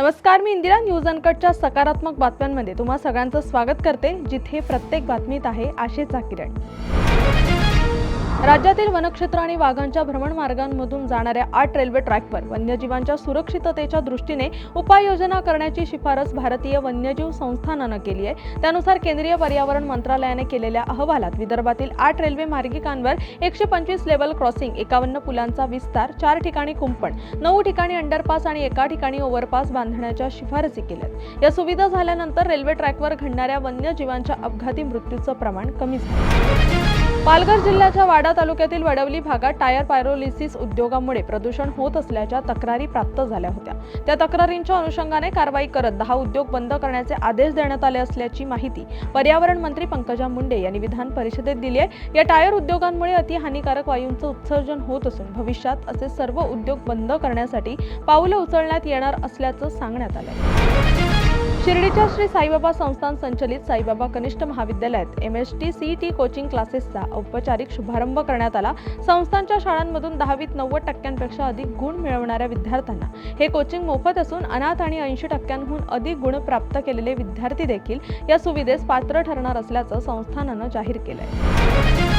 नमस्कार मी इंदिरा न्यूज अनकटच्या सकारात्मक बातम्यांमध्ये तुम्हा सगळ्यांचं स्वागत करते जिथे प्रत्येक बातमीत आहे आशेचा किरण. राज्यातील वनक्षेत्र आणि वाघांच्या भ्रमणमार्गांमधून जाणाऱ्या आठ रेल्वे ट्रॅकवर वन्यजीवांच्या सुरक्षिततेच्या दृष्टीने उपाययोजना करण्याची शिफारस भारतीय वन्यजीव संस्थानानं केली आहे. त्यानुसार केंद्रीय पर्यावरण मंत्रालयाने केलेल्या अहवालात विदर्भातील आठ रेल्वे मार्गिकांवर एकशे पंचवीस लेवल क्रॉसिंग एकावन्न पुलांचा विस्तार चार ठिकाणी कुंपण नऊ ठिकाणी अंडरपास आणि एका ठिकाणी ओव्हरपास बांधण्याच्या शिफारसी केल्यात या सुविधा झाल्यानंतर रेल्वे ट्रॅकवर घडणाऱ्या वन्यजीवांच्या अपघाती मृत्यूचं प्रमाण कमी झालं. पालघर जिल्ह्याच्या वाडा तालुक्यातील वडवली भागात टायर पायरोलिसिस उद्योगामुळे प्रदूषण होत असल्याच्या तक्रारी प्राप्त झाल्या होत्या. त्या तक्रारींच्या अनुषंगाने कारवाई करत दहा उद्योग बंद करण्याचे आदेश देण्यात आले असल्याची माहिती पर्यावरण मंत्री पंकजा मुंडे यांनी विधान परिषदेत दिली आहे. या टायर उद्योगांमुळे अति हानिकारक वायूंचं उत्सर्जन होत असून भविष्यात असे सर्व उद्योग बंद करण्यासाठी पावलं उचलण्यात येणार असल्याचं सांगण्यात आलं शिर्डीच्या श्री साईबाबा संस्थान संचलित साईबाबा कनिष्ठ महाविद्यालयात M S T C T coaching क्लासेसचा औपचारिक शुभारंभ करण्यात आला. संस्थांच्या शाळांमधून दहावीत नव्वद टक्क्यांपेक्षा अधिक गुण मिळवणाऱ्या विद्यार्थ्यांना हे कोचिंग मोफत असून अनाथ आणि ऐंशी टक्क्यांहून अधिक गुण प्राप्त केलेले विद्यार्थी देखील या सुविधेस पात्र ठरणार असल्याचं संस्थानानं जाहीर केलंय.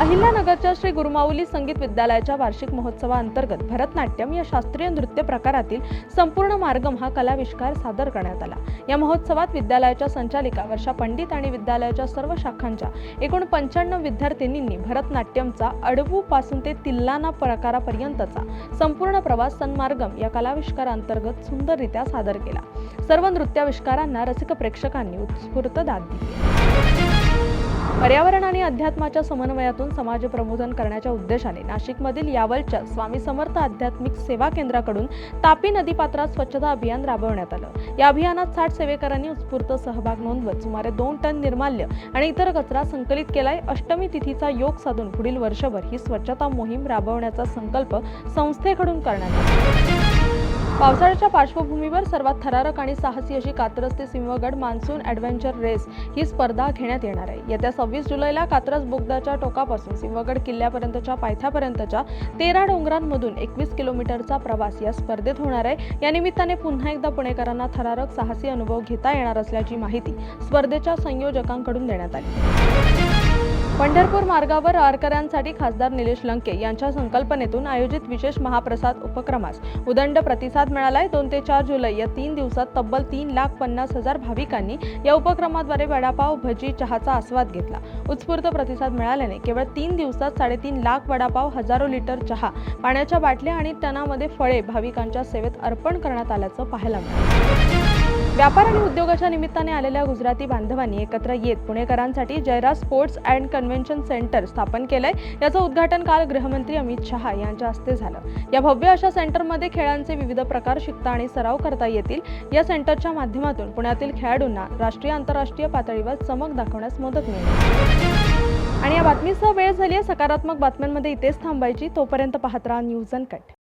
अहिल्यानगरच्या श्री गुरुमाऊली संगीत विद्यालयाच्या वार्षिक महोत्सवाअंतर्गत भरतनाट्यम या शास्त्रीय नृत्य प्रकारातील संपूर्ण मार्गम हा कलाविष्कार सादर करण्यात आला. या महोत्सवात विद्यालयाच्या संचालिका वर्षा पंडित आणि विद्यालयाच्या सर्व शाखांच्या एकूण पंच्याण्णव विद्यार्थिनींनी भरतनाट्यमचा अडवू पासून ते तिल्लाना प्रकारापर्यंतचा संपूर्ण प्रवास सन्मार्गम या कलाविष्कारांतर्गत सुंदररित्या सादर केला. सर्व नृत्याविष्कारांना रसिक प्रेक्षकांनी उत्स्फूर्त दाद दिली. पर्यावरण आणि अध्यात्माच्या समन्वयातून समाज प्रबोधन करण्याच्या उद्देशाने नाशिकमधील यावलच्या स्वामी समर्थ आध्यात्मिक सेवा केंद्राकडून तापी नदीपात्रात स्वच्छता अभियान राबवण्यात आलं. या अभियानात साठ सेवेकरांनी उत्स्फूर्त सहभाग नोंदवत सुमारे दोन टन निर्माल्य आणि इतर कचरा संकलित केलाय. अष्टमी तिथीचा योग साधून पुढील वर्षभर ही स्वच्छता मोहीम राबवण्याचा संकल्प संस्थेकडून करण्यात आला. पावसाळ्याच्या पार्श्वभूमीवर सर्वात थरारक आणि साहसी अशी कात्रज ते सिंहगड मान्सून ॲडव्हेंचर रेस ही स्पर्धा घेण्यात येणार आहे. येत्या सव्वीस जुलैला कात्रज बोगदाच्या टोकापासून सिंहगड किल्ल्यापर्यंतच्या पायथ्यापर्यंतच्या तेरा डोंगरांमधून एकवीस किलोमीटरचा प्रवास या स्पर्धेत होणार आहे. या निमित्ताने पुन्हा एकदा पुणेकरांना थरारक साहसी अनुभव घेता येणार असल्याची माहिती स्पर्धेच्या संयोजकांकडून देण्यात आली. पंढरपूर मार्गावर वारकऱ्यांसाठी खासदार निलेश लंके यांच्या संकल्पनेतून आयोजित विशेष महाप्रसाद उपक्रमास उदंड प्रतिसाद मिळालाय. दोन ते चार जुलै या तीन दिवसात तब्बल तीन लाख पन्नास हजार भाविकांनी या उपक्रमाद्वारे वडापाव भजी चहाचा आस्वाद घेतला. उत्स्फूर्त प्रतिसाद मिळाल्याने केवळ तीन दिवसात साडेतीन लाख वडापाव हजारो लिटर चहा पाण्याच्या बाटल्या आणि टनामध्ये फळे भाविकांच्या सेवेत अर्पण करण्यात आल्याचं पाहायला मिळालं. व्यापार आणि उद्योगाच्या निमित्ताने आलेल्या गुजराती बांधवांनी एकत्र येत पुणेकरांसाठी Jayra sports and convention centre स्थापन केलंय. याचं उद्घाटन काल गृहमंत्री अमित शहा यांच्या हस्ते झालं. या भव्य अशा सेंटरमध्ये खेळांचे विविध प्रकार शिकता आणि सराव करता येतील. या सेंटरच्या माध्यमातून पुण्यातील खेळाडूंना राष्ट्रीय आंतरराष्ट्रीय पातळीवर चमक दाखवण्यास मदत मिळेल. आणि या बातमीसह वेळ झाली आहे सकारात्मक बातम्यांमध्ये इथेच थांबायची. तोपर्यंत पाहत राहा न्यूज अँड कट.